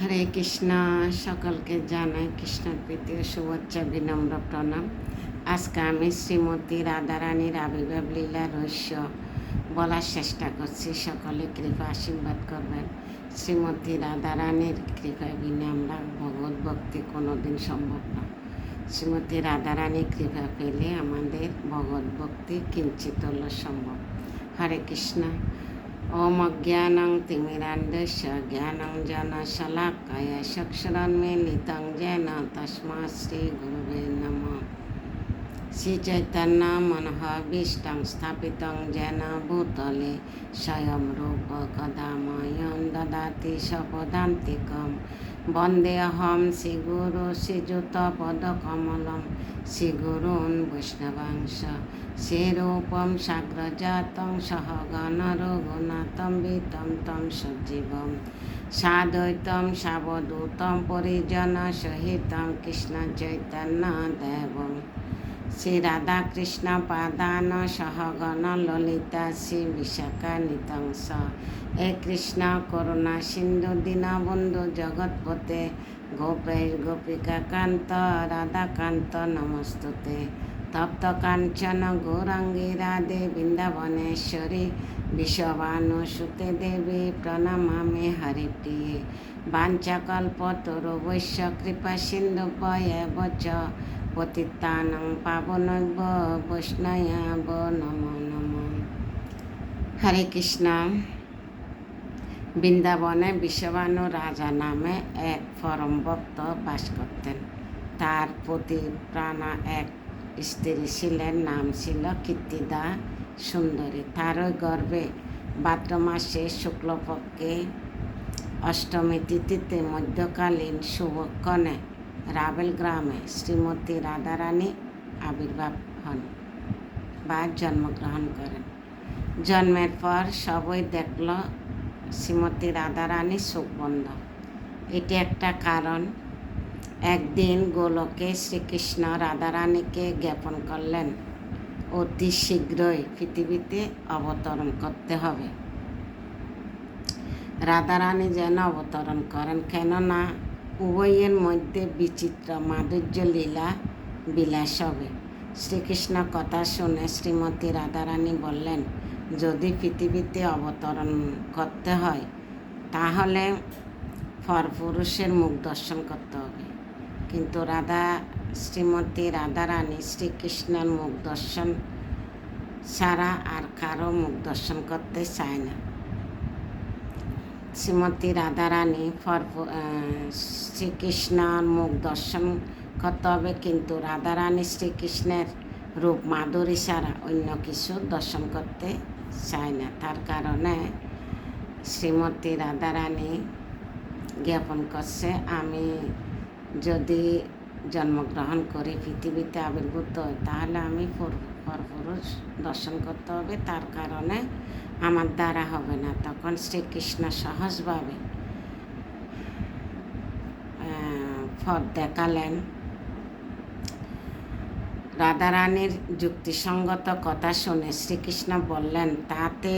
হরে কৃষ্ণ, সকলকে জানাই কৃষ্ণের প্রীতি ও শুভেচ্ছা, বিনম্র প্রণাম। আজকে আমি শ্রীমতী রাধারানীর আবির্ভাব লীলা রহস্য বলার চেষ্টা করছি। সকলে কৃপা আশীর্বাদ করবেন। শ্রীমতী রাধারানীর কৃপায় বিনা আমরা ভগবত ভক্তি কোনোদিন সম্ভব না। শ্রীমতী রাধারানীর কৃপা পেলে আমাদের ভগবত ভক্তি কিঞ্চিত হলো সম্ভব। হরে কৃষ্ণ ओम अज्ञान तिमिरांडश ज्ञान जन ओमज्ञानं तिमिराण्डस्य ज्ञानं जनशलाकाय सक्षरान्मिलितं येन तस्मात् श्रीगुरुवे नमः। श्रीचैतन्यमनःभीष्टं स्थापित जैन भूतले, स्वयं रूप रूपकदामयं ददाति सपदान्तिकम् বন্দেহম শ্রীগুরু শ্রীযুতপদকমলম শ্রীগুরুन् বৈষ্ণবাংশ। শ্রীরূপম সাগ্রজাতং সহগণ রঘুনাথম বিতম তম সজীবম। সাদ্বৈতম সাবদূতম পরিজন সহিতম কৃষ্ণ চৈতন্য দেবম শ্রী রাধা কৃষ্ণ পাদান সহগণ ললিতা শ্রী বিশাখা নিতংস। হে কৃষ্ণ, করুণা সিন্ধু, দীনবন্ধু জগৎপতে গোপেশ, গোপিকা কান্ত রাধাকান্ত নমস্তুতে। তপ্ত কাঞ্চন, গৌরাঙ্গী রাধে, বৃন্দাবনেশ্বরী বিশ্ববানুসুতে দেবী, প্রণমামে হরিপ্রিয়ে। বাঞ্চকল্প তরুবৈশ্য কৃপা সিন্ধু পয়ব চ পতিতানং পাবনৈব বৈষ্ণয়াব নম নম হরে কৃষ্ণ বৃন্দাবনে বিশ্ববানু রাজা নামে এক পরম ভক্ত বাস করতেন তার প্রতি প্রাণা এক স্ত্রী ছিলেন নাম ছিল কীর্তিদা সুন্দরী তারই গর্ভে ভাদ্র মাসে শুক্লপক্ষে অষ্টমী তিথিতে মধ্যকালীন শুভক্ষণে রাবেল গ্রামে শ্রীমতী রাধারানী আবির্ভাব হন বা জন্মগ্রহণ করেন। জন্মের পর সবই দেখল শ্রীমতী রাধারানী চোখ বন্ধ এটি একটা কারণ। একদিন গোলকে শ্রীকৃষ্ণ রাধারানীকে জ্ঞাপন করলেন, অতি শীঘ্রই পৃথিবীতে অবতরণ করতে হবে। রাধারানী যেন অবতরণ করেন, কেননা উভয়ের মধ্যে বিচিত্র মাধুর্য, লীলা, বিলাস হবে। শ্রীকৃষ্ণ কথা শুনে শ্রীমতী রাধারানী বললেন, যদি পৃথিবীতে অবতরণ করতে হয়, তাহলে পরপুরুষের মুখ দর্শন করতে হবে। কিন্তু রাধা, শ্রীমতী রাধারানী শ্রীকৃষ্ণের মুখ দর্শন ছাড়া আর কারও মুখ দর্শন করতে চায় না। শ্রীমতী রাধারানী শ্রীকৃষ্ণর মুখ দর্শন করতে হবে, কিন্তু রাধারানী শ্রীকৃষ্ণের রূপ মাধুরী ছাড়া অন্য কিছু দর্শন করতে চায় না। তার কারণে শ্রীমতী রাধারানী জ্ঞাপন করছে, আমি যদি জন্মগ্রহণ করে, পৃথিবীতে আবির্ভূত তাহলে আমি পরপুরুষ দর্শন করতে হবে। তার কারণে আমার দ্বারা হবে না। তখন শ্রীকৃষ্ণ সহজভাবে পথ দেখালেন। রাধারানীর যুক্তিসঙ্গত কথা শুনে শ্রীকৃষ্ণ বললেন, তাতে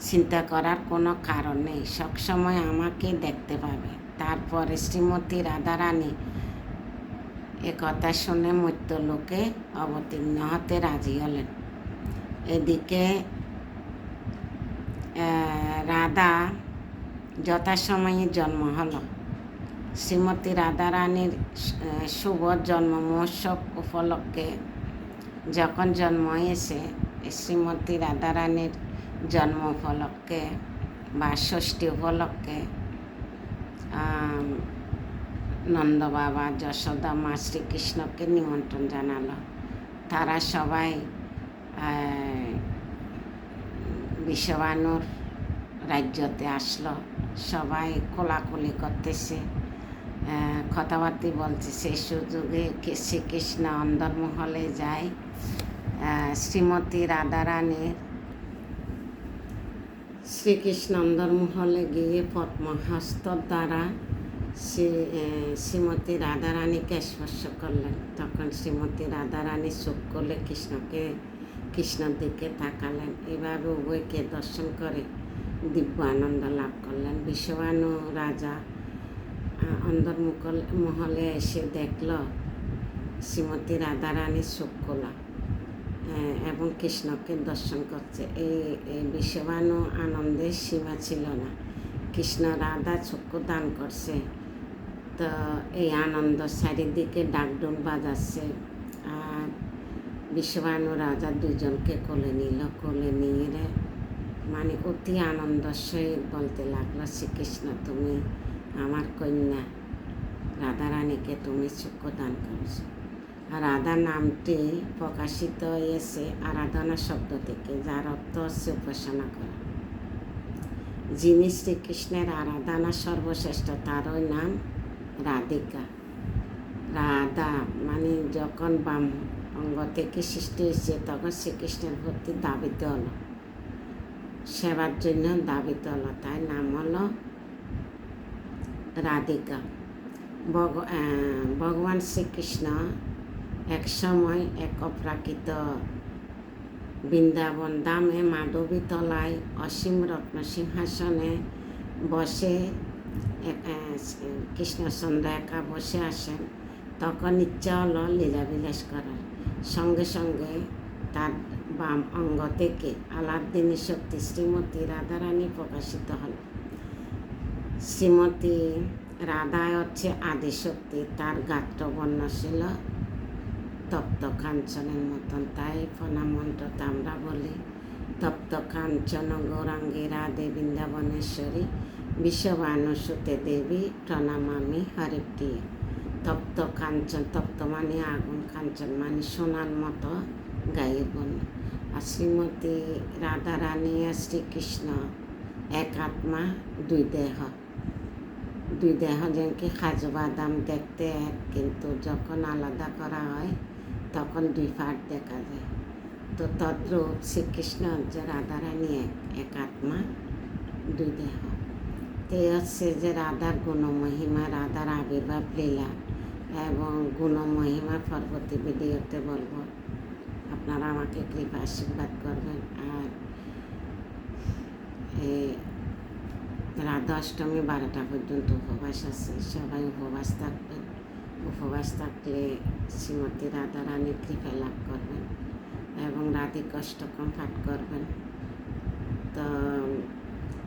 চিন্তা করার কোনো কারণ নেই। সবসময় আমাকে দেখতে পাবে। তারপরে শ্রীমতী রাধারানী এ কথা শুনে মৃত্যুলোকে অবতীর্ণ হতে রাজি হলেন। এদিকে রাধা যথাসময়ে জন্ম হল। শ্রীমতী রাধারানীর শুভ জন্ম মহোৎসব উপলক্ষে যখন জন্ম হয়েছে শ্রীমতী রাধারানীর জন্ম উপলক্ষে বা ষষ্ঠী উপলক্ষে নন্দ বাবা যশোদা, মা শ্রীকৃষ্ণকে নিমন্ত্রণ জানালো। তারা সবাই বিশ্ববানুর রাজ্যতে আসলো। সবাই কোলাকুলি করতেছে। কথাবার্তি বলছে। সেই সুযোগে শ্রীকৃষ্ণ অন্দরমহলে যায়। শ্রীমতী রাধারানীর শ্রীকৃষ্ণ অন্দরমহলে গিয়ে পদ্মহস্ত দ্বারা শ্রী শ্রীমতী রাধারানীকে স্পর্শ করলেন। তখন শ্রীমতী রাধারানী চোখ করলে কৃষ্ণকে কৃষ্ণর দিকে তাকালেন। এভাবে উভয়কে দর্শন করে দিব্য আনন্দ লাভ করলেন। বিশ্ববানু রাজা আহ, অন্দর মুকল- মহলে এসে দেখল শ্রীমতী রাধারানী চোখ খোলা এবং কৃষ্ণকে দর্শন করছে। এই এই বিশ্ববানু আনন্দের সীমা ছিল না। কৃষ্ণ রাধা চক্ষু দান করছে। তো এই আনন্দ চারিদিকে ডাকডোল বাজাচ্ছে আর বিশ্ববানু রাজা দুজনকে কোলে নিল, কোলে নিয়ে রে মানে অতি আনন্দের সহিত বলতে লাগল, শ্রীকৃষ্ণ, তুমি আমার কন্যা, রাধারানীকে তুমি চক্ষু দান করেছ রাধা নামটি প্রকাশিত হয়েছে আরাধনা শব্দ থেকে, যার অর্থ হচ্ছে উপাসনা করা। যিনি শ্রীকৃষ্ণের আরাধনা সর্বশ্রেষ্ঠ, তারই নাম রাধিকা। রাধা মানে যখন বাম অঙ্গ থেকে সৃষ্টি হয়েছে, তখন শ্রীকৃষ্ণের প্রতি দাবিত হলো। সেবার জন্য দাবিত হলো। তাই নাম হলো রাধিকা। ভগ ভগবান শ্রীকৃষ্ণ এক সময় এক অপ্রাকৃত বৃন্দাবন দামে মাধবী তলায় অসীম রত্ন সিংহাসনে বসে কৃষ্ণচন্দ্র একা বসে আসেন। তখন ইচ্ছা হলো লীলাবিলাস করার। সঙ্গে সঙ্গে তার বাম অঙ্গ থেকে আলাদিনী শক্তি শ্রীমতী রাধারানী প্রকাশিত হল। শ্রীমতী রাধা হচ্ছে আদিশক্তি তার গাত্রবর্ণ ছিল তপ্ত কাঞ্চনের মতন। তাই ফনা মন্ত্রতে আমরা বলি, তপ্ত কাঞ্চন গৌরাঙ্গী রাধে বৃন্দাবনেশ্বরী বিশ্ববানুসুতে দেবী প্রণামামি হরিপ্রিয়। তপ্ত কাঞ্চন তপ্ত মানে আগুন কাঞ্চন মানে সোনার মতো গায়ের বর্ণ আর শ্রীমতী রাধারানী আর শ্রীকৃষ্ণ এক আত্মা, দুই দেহ। দুই দেহ যেমন খাজু বাদাম দেখতে এক, কিন্তু যখন আলাদা করা হয়, তখন দুই পার্ট দেখা যায়। তো তদ্রূপ শ্রীকৃষ্ণ যে রাধারানী এক এক আত্মা, দুই দেহ। এই হচ্ছে যে রাধার গুণমহিমা, রাধার আবির্ভাব লীলা এবং গুণমহিমা পরবর্তী ভিডিওতে বলব। আপনারা আমাকে কৃপা আশীর্বাদ করবেন। আর এই রাধা অষ্টমী বারোটা পর্যন্ত উপবাস আছে। সবাই উপবাস থাকবেন। উপবাস থাকলে শ্রীমতী রাধা রানীর কৃপা লাভ করবেন এবং রাধিক অষ্টকম পাঠ করবেন। তো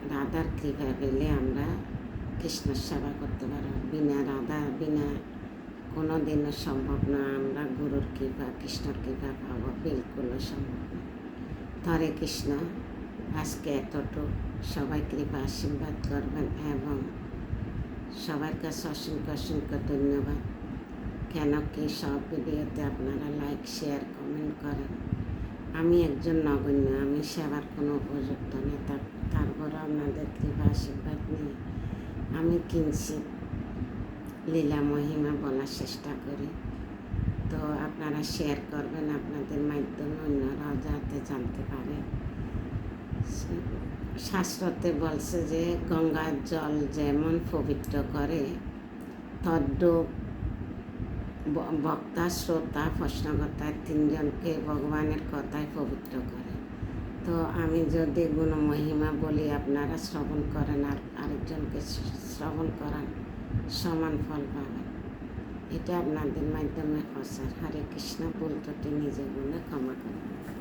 রাধার কৃপা পেলে আমরা কৃষ্ণ সেবা করতে পারব। বিনা রাধা, বিনা কোনো দিনও সম্ভব না। আমরা গুরুর কৃপা, কৃষ্ণর কৃপা পাবো। বিলকুলও সম্ভব না। হরে কৃষ্ণ, আজকে এতটুক। সবাই কৃপা আশীর্বাদ করবেন এবং সবার কাছে অসংখ্য অসংখ্য ধন্যবাদ। কেন কি সব ভিডিওতে আপনারা লাইক শেয়ার কমেন্ট করেন। আমি একজন নগণ্য, আমি সেবার কোনো উপযুক্ত নেই। তার- তারপরও আপনাদের কৃপা, আশীর্বাদ নিয়ে আমি কিঞ্চিত লীলা মহিমা বলার চেষ্টা করি। তো আপনারা শেয়ার করবেন আপনাদের মাধ্যমে, অন্যরাও যাতে জানতে পারে। শাস্ত্রতে বলছে যে, গঙ্গার জল যেমন পবিত্র করে, তদ্রূপ বক্তা শ্রোতা প্রশ্নকর্তা তিনজনকে ভগবানের কথায় পবিত্র করে। তো আমি যদি গুণমহিমা বলি, আপনারা শ্রবণ করেন আর আরেকজনকে শ্রবণ করান সমান ফল পাবেন। এটা আপনাদের মাধ্যমে প্রচার। হরে কৃষ্ণ বলতটি নিজের নিজে বলে ক্ষমা করবেন